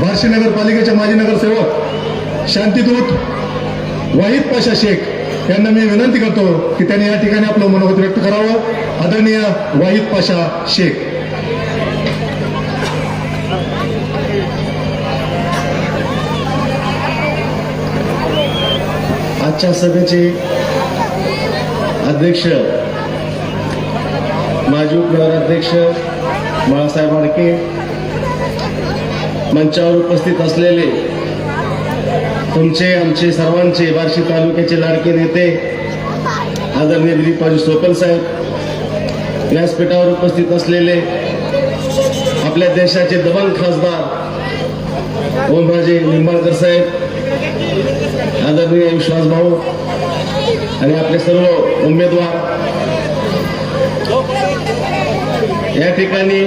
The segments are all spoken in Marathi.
बार्शी नगरपालिकेचे माजी नगरसेवक शांतीदूत वाहिद पाशा शेख यांना मी विनंती करतो की त्यांनी या ठिकाणी आपलं मनोगत व्यक्त करावं. आदरणीय वाहिद पाशा शेख. आजच्या सभेचे अध्यक्ष माजी उपनगराध्यक्ष बाळासाहेब आडके मंचावर उपस्थित असलेले तुमचे आमचे सर्वांचे बार्शी तालुक्याचे लाडके नेते आदरणीय दिलीपाजी सोपल साहेब व्यासपीठावर उपस्थित असलेले आपल्या देशाचे दबंग खासदार ओमराजे निंबाळकर साहेब आदरणीय विश्वास भाऊ आणि आपले सर्व उमेदवार. या ठिकाणी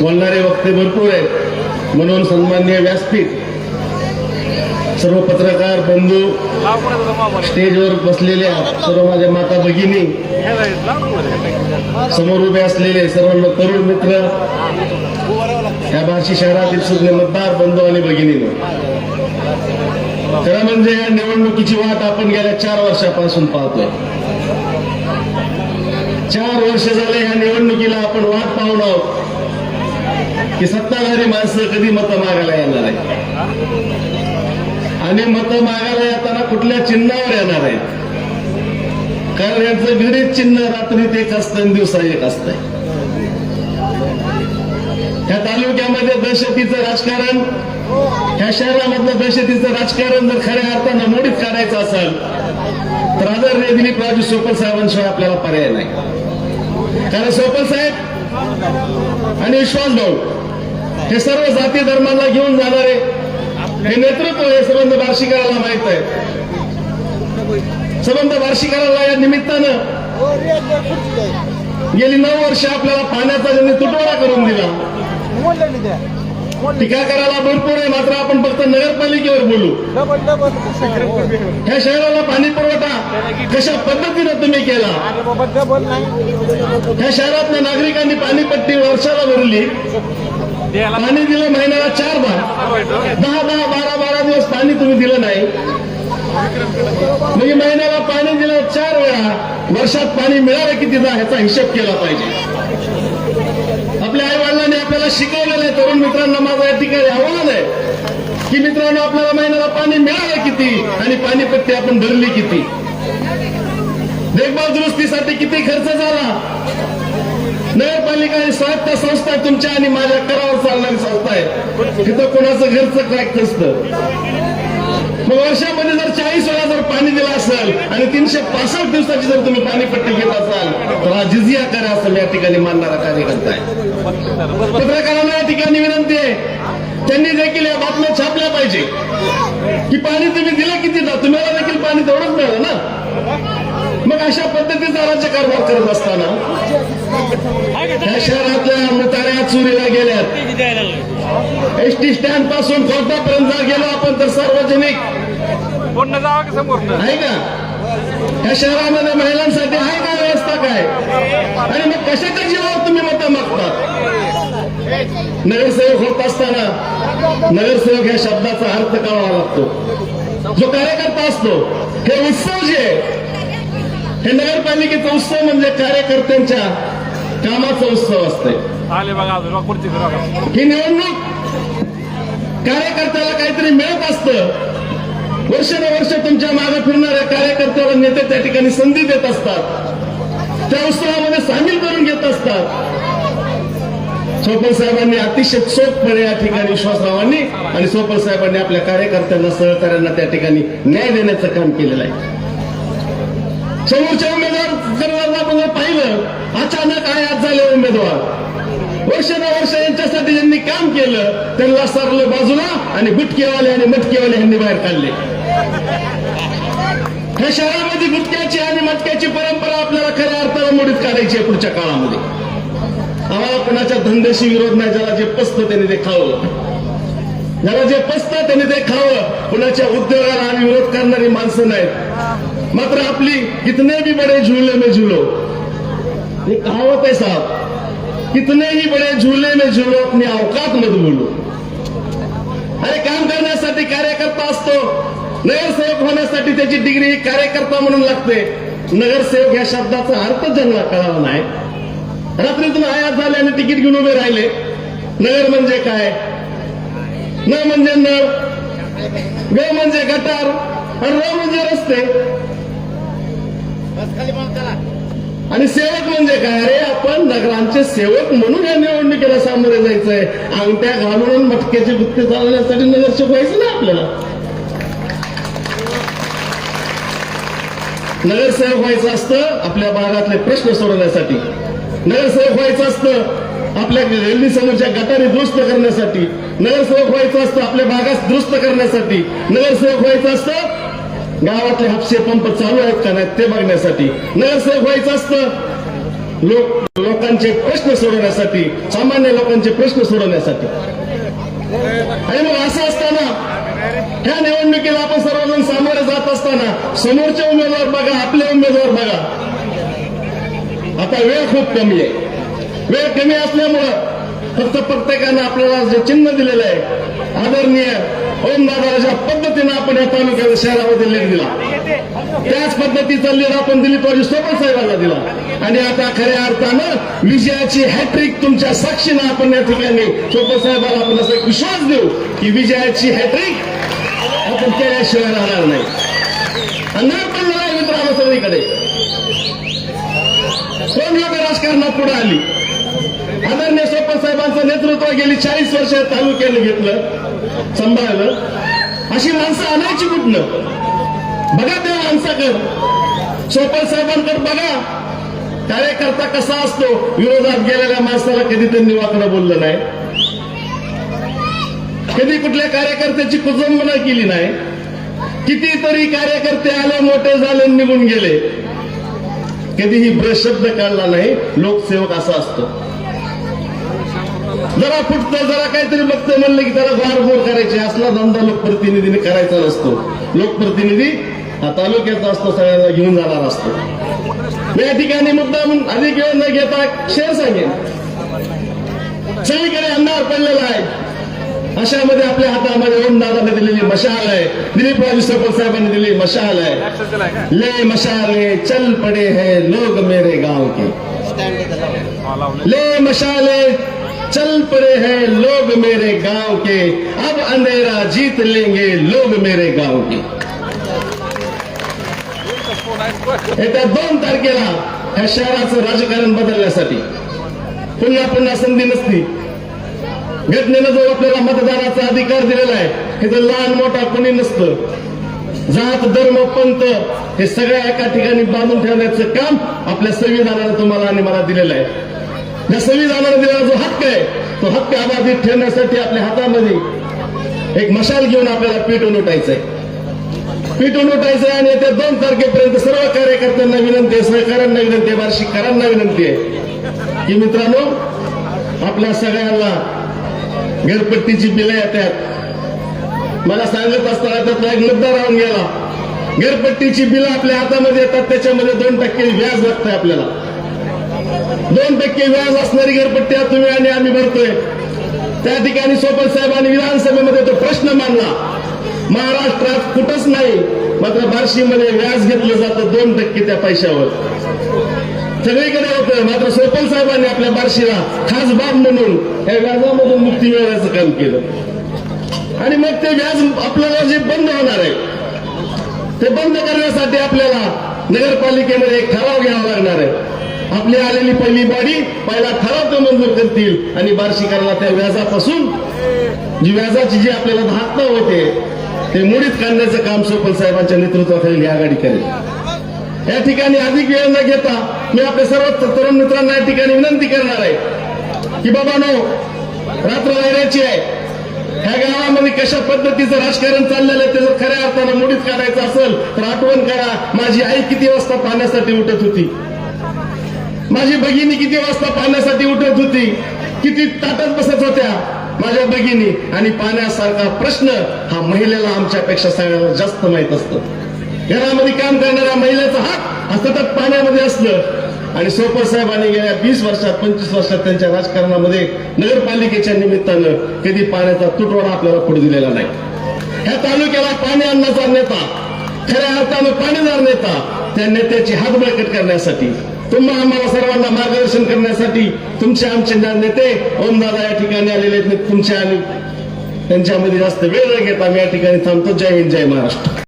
बोलणारे वक्ते भरपूर आहेत. म्हणून सन्मान्य व्यासपीठ सर्व पत्रकार बंधू स्टेजवर बसलेल्या सर्व माझ्या माता भगिनी समोर उभे असलेले सर्व तरुण मित्र या बार्शी शहरातील सुज्ञ मतदार बंधू आणि भगिनी खरं म्हणजे या निवडणुकीची वाट आपण गेल्या चार वर्षापासून पाहतोय. चार वर्ष झाले या निवडणुकीला आपण वाट पाहून आहोत. की सत्ताधारी माणसं कधी मतं मागायला येणार आहे आणि मतं मागायला येताना कुठल्या चिन्हावर येणार आहेत? कारण यांचं विहिरीत चिन्ह रात्रीत एक असतं आणि दिवसा एक असतंय त्या तालुक्यामध्ये दहशतीचं राजकारण ह्या शहरामधलं दहशतीचं राजकारण जर खऱ्या अर्थानं मोडीत काढायचं असेल तर आदरणीय दिलीप राजू सोपल साहेबांशिवाय आपल्याला पर्याय नाही. कारण सोपल साहेब आणि विश्वास भाऊ हे सर्व जाती धर्मांना घेऊन जाणारे हे नेतृत्व हे संबंध वार्षिकाला माहीत आहे. संबंध वार्षिकाला या निमित्तानं गेली नऊ वर्ष आपल्याला पाण्याचा ज्यांनी तुटवडा करून दिला टीका करायला भरपूर आहे मात्र आपण फक्त नगरपालिकेवर बोलू. ह्या शहराला पाणी पुरवठा कशा पद्धतीनं तुम्ही केला? ह्या शहरातल्या नागरिकांनी पाणीपट्टी वर्षाला भरली. पाणी दिलं महिन्याला चार बार. दहा दहा बारा बारा दिवस पाणी तुम्ही दिलं नाही. म्हणजे महिन्याला पाणी दिलं चार वेळा वर्षात पाणी मिळालं कितीचा ह्याचा हिशोब केला पाहिजे. आपल्या आई वडिलांनी आपल्याला शिकवलेलं आहे तरुण मित्रांना माझं या ठिकाणी आव्हान आहे की मित्रांनो आपल्याला महिन्याला पाणी मिळालं किती आणि पाणीपट्टी आपण भरली किती? देखभाल दुरुस्तीसाठी किती खर्च झाला? नगरपालिका ही स्वायत्त संस्था आहे तुमच्या आणि माझ्या करावर चालणारी संस्था आहे. तिथं कोणाचं घरचं क्रॅक नसतं. मग वर्षामध्ये जर चाळीस वेळा जर पाणी दिलं असेल आणि तीनशे पासष्ट दिवसाची जर तुम्ही पाणीपट्टी घेत असाल तर हा जिजिया करा असेल या ठिकाणी मानणारा कार्यकर्ता आहे. पत्रकारांना या ठिकाणी विनंती आहे. त्यांनी देखील या बातम्या छापल्या पाहिजे. की पाणी तुम्ही दिलं किती तुम्हाला देखील पाणी तेवढंच मिळालं ना? मग अशा पद्धतीचा राज्यकारभार करत असताना या शहरातल्या मुताऱ्या चोरीला गेल्यात. एस टी स्टँडपासून कोर्टापर्यंत जर गेलो आपण तर सार्वजनिक. आहे का? या शहरामध्ये महिलांसाठी आहे का व्यवस्था काय? आणि मग कशाच्या जीवावर तुम्ही मतं मागता? नगरसेवक होत असताना नगरसेवक या शब्दाचा अर्थ कळावा लागतो. जो कार्यकर्ता असतो हे उत्सव जे आहे हे नगरपालिकेचा उत्सव म्हणजे कार्यकर्त्यांच्या कामाचा उत्सव असते. ही निवडणूक कार्यकर्त्याला काहीतरी मिळत असतं. वर्षानुवर्ष तुमच्या मागे फिरणाऱ्या कार्यकर्त्याला नेते त्या ठिकाणी संधी देत असतात. त्या उत्सवामध्ये सामील करून घेत असतात. सोपल साहेबांनी अतिशय चोखपणे या ठिकाणी विश्वासरावांनी आणि सोपल साहेबांनी आपल्या कार्यकर्त्यांना सहकार्यांना त्या ठिकाणी न्याय देण्याचं काम केलेलं आहे. समोरच्या उमेदवार सर्वांना आपण पाहिलं अचानक आयात झाले उमेदवार. वर्षानुवर्ष यांच्यासाठी ज्यांनी काम केलं त्यांना सरलं बाजूला आणि गुटकेवाले आणि मटकेवाले यांनी बाहेर काढले. ह्या शहरामध्ये गुटक्याची आणि मटक्याची परंपरा आपल्याला खऱ्या अर्थाला मोडीत काढायची आहे पुढच्या काळामध्ये. आम्हाला कोणाच्या धंद्याशी विरोध नाही ज्याला जे पसतं त्याने ते खावं. ज्याला जे पसतं त्याने ते खावं. कुणाच्या उद्योगाला आम्ही विरोध करणारी माणसं नाहीत. मात्र आपली कितने भी बडे झुले में झुलो. हे कहावत आहे साहब कितने ही बड़े झुले में झुलो अपनी अवकात मत बोलो. अरे काम करण्यासाठी कार्यकर्ता असतो. नगरसेवक होण्यासाठी त्याची डिग्री कार्यकर्ता म्हणून लागते. नगरसेवक या शब्दाचा अर्थ ज्यांना कळाला नाही. रात्रीतून आयात झाले आणि तिकीट घेऊन उभे राहिले. नगर म्हणजे काय? न म्हणजे नळ. ग म्हणजे गटार आणि र म्हणजे रस्ते. आणि सेवक म्हणजे काय? अरे आपण नगरांचे सेवक म्हणून या निवडणुकीला सामोरे जायचंय. अंगठ्या घालून मटक्याची गुत्ते चालवण्यासाठी नगरसेवक व्हायचं ना आपल्याला? नगरसेवक व्हायचं असतं आपल्या भागातले प्रश्न सोडवण्यासाठी. नगरसेवक व्हायचं असतं आपल्या रेल्वे समोरच्या गटारी दुरुस्त करण्यासाठी. नगरसेवक व्हायचं असतं आपल्या भागास दुरुस्त करण्यासाठी. नगरसेवक व्हायचं असतं गावातले हापसे पंप चालू आहेत का नाहीत ते बघण्यासाठी. नगरसेवक व्हायचं असतं लोक लोकांचे प्रश्न सोडवण्यासाठी सामान्य लोकांचे प्रश्न सोडवण्यासाठी. आणि मग असं असताना ह्या निवडणुकीला आपण सर्वजण सामोरे जात असताना समोरचे उमेदवार बघा आपले उमेदवार बघा. आता वेळ खूप कमी आहे. वेळ कमी असल्यामुळं फक्त प्रत्येकानं आपल्याला जे चिन्ह दिलेलं आहे आदरणीय ओमदादा ज्या पद्धतीनं आपण या तालुक्यात शहरामध्ये लीड दिला. त्याच पद्धतीचा लीड आपण दिलीपराजी सोबत साहेबांना दिला. आणि आता खऱ्या अर्थानं विजयाची हॅट्रिक तुमच्या साक्षीनं आपण या ठिकाणी सोबत साहेबांना आपण असा विश्वास देऊ की विजयाची हॅट्रिक आपण केल्याशिवाय राहणार नाही. अंधार पण लढाई मित्रांनो सगळीकडे. कोण लोक राजकारणात पुढे आली? आदरणीय सोपन नेतृत्व गेली चाळीस वर्ष तालुक्याने घेतलं सांभाळलं. अशी माणसं आणायची कुठलं बघा त्या माणसाकडे. सोपन साहेबांकडे बघा. कार्यकर्ता कसा असतो? विरोधात गेलेल्या माणसाला कधी त्यांनी वाकडं बोललं नाही. कधी कुठल्या कार्यकर्त्याची कुजंबना केली नाही. कितीतरी कार्यकर्ते आले मोठे झाले निघून गेले. कधीही ब्रशब्द काढला नाही. लोकसेवक असा असतो. जरा फुटतं जरा काहीतरी बघतं म्हणलं की त्याला गारबोर करायचे. असला धंदा लोकप्रतिनिधीने करायचा नसतो. लोकप्रतिनिधी हा तालुक्याचा असतो सगळ्यांना घेऊन जाणार असतो. या ठिकाणी मुद्दा अधिक वेळ न घेता शेअर सांगेन. सगळीकडे अंधार पडलेला आहे. अशामध्ये आपल्या हातामध्ये ओम दादाने दिलेली मशाल आहे. दिलीप राजू सरपंच साहेबांनी दिलेली मशाल आहे. ले मशाले चल पड़े है लोग मेरे गाव के. ले मशाले चल पड़े हैं लोग मेरे गांव के। अब अंधेरा जीत लेंगे लोग मेरे गांव के। येत्या दोन तारखेला ह्या शहराचं राजकारण बदलण्यासाठी पुन्हा पुन्हा संधी नसती. घटनेनं जो आपल्याला मतदानाचा अधिकार दिलेला आहे हे तर लहान मोठा कोणी नसतं. जात धर्म पंत हे सगळ्या एका ठिकाणी बांधून ठेवण्याचं काम आपल्या संविधानानं तुम्हाला आणि मला दिलेलं आहे. या संविधानाने दिलेला जो हक्क आहे. तो हक्क अबाधित ठेवण्यासाठी आपल्या हातामध्ये एक मशाल घेऊन आपल्याला पेटून उठायचंय पेटून उठायचंय आणि येत्या दोन तारखेपर्यंत सर्व कार्यकर्त्यांना विनंती आहे सहकाऱ्यांना विनंती आहे वार्षिककारांना विनंती आहे की मित्रांनो आपल्या सगळ्यांना घरपट्टीची बिलं येतात. मला सांगत असताना त्यातला एक मुद्दा राहून गेला. घरपट्टीची बिलं आपल्या हातामध्ये येतात त्याच्यामध्ये दोन टक्के व्याज लागतंय आपल्याला. दोन टक्के व्याज असणारी घरपट्टी आता तुम्ही आणि आम्ही भरतोय. त्या ठिकाणी सोपत साहेबांनी विधानसभेमध्ये तो प्रश्न मांडला. महाराष्ट्रात कुठंच नाही मात्र बार्शीमध्ये व्याज घेतलं जातं दोन टक्के त्या पैशावर. सगळीकडे होतं मात्र सोपल साहेबांनी आपल्या बार्शीला खास बाब म्हणून या व्याजामधून मुक्ती मिळवण्याचं काम केलं. आणि मग ते व्याज आपल्याला जे बंद होणार आहे ते बंद करण्यासाठी आपल्याला नगरपालिकेमध्ये एक ठराव घ्यावा लागणार आहे. आपली आलेली पहिली बॉडी पहिला ठराव ते मंजूर करतील. आणि बार्शीकरला त्या व्याजापासून जी व्याजाची जी आपल्याला धारणा होते ते मुडीत काढण्याचं काम सोपल साहेबांच्या नेतृत्वाखाली ही आघाडी करेल. या ठिकाणी अधिक वेळ न घेता मी आपल्या सर्व तरुण मित्रांना या ठिकाणी विनंती करणार आहे की बाबा नो रात्र राहिल्याची आहे. ह्या गावामध्ये कशा पद्धतीचं राजकारण चाललेलं आहे त्याचं खऱ्या अर्थानं मुडीत काढायचं असेल तर आठवण करा माझी आई किती वाजता पाण्यासाठी उठत होती? माझी भगिनी किती वाजता पाण्यासाठी उठत होती? किती ताटात बसत होत्या? माझ्या भगिनी. आणि पाण्यासारखा प्रश्न हा महिलेला आमच्यापेक्षा सगळ्याला जास्त माहीत असतं. घरामध्ये काम करणाऱ्या महिलेचा हात हा सतत पाण्यामध्ये असलं आणि सोपर साहेबांनी गेल्या वीस वर्षात पंचवीस वर्षात त्यांच्या राजकारणामध्ये नगरपालिकेच्या निमित्तानं कधी पाण्याचा तुटवडा आपल्याला पुढे दिलेला नाही. ह्या तालुक्याला पाणी आणण्याचा नेता खऱ्या अर्थानं पाणीदार नेता त्या नेत्याची हात बळकट करण्यासाठी तुम्हाला आम्हाला सर्वांना मार्गदर्शन करण्यासाठी तुमचे आमचे नेते ओमदादा या ठिकाणी आलेले आहेत. तुमच्या आणि त्यांच्यामध्ये जास्त वेळ न घेता आम्ही या ठिकाणी थांबतो. जय हिंद जय महाराष्ट्र.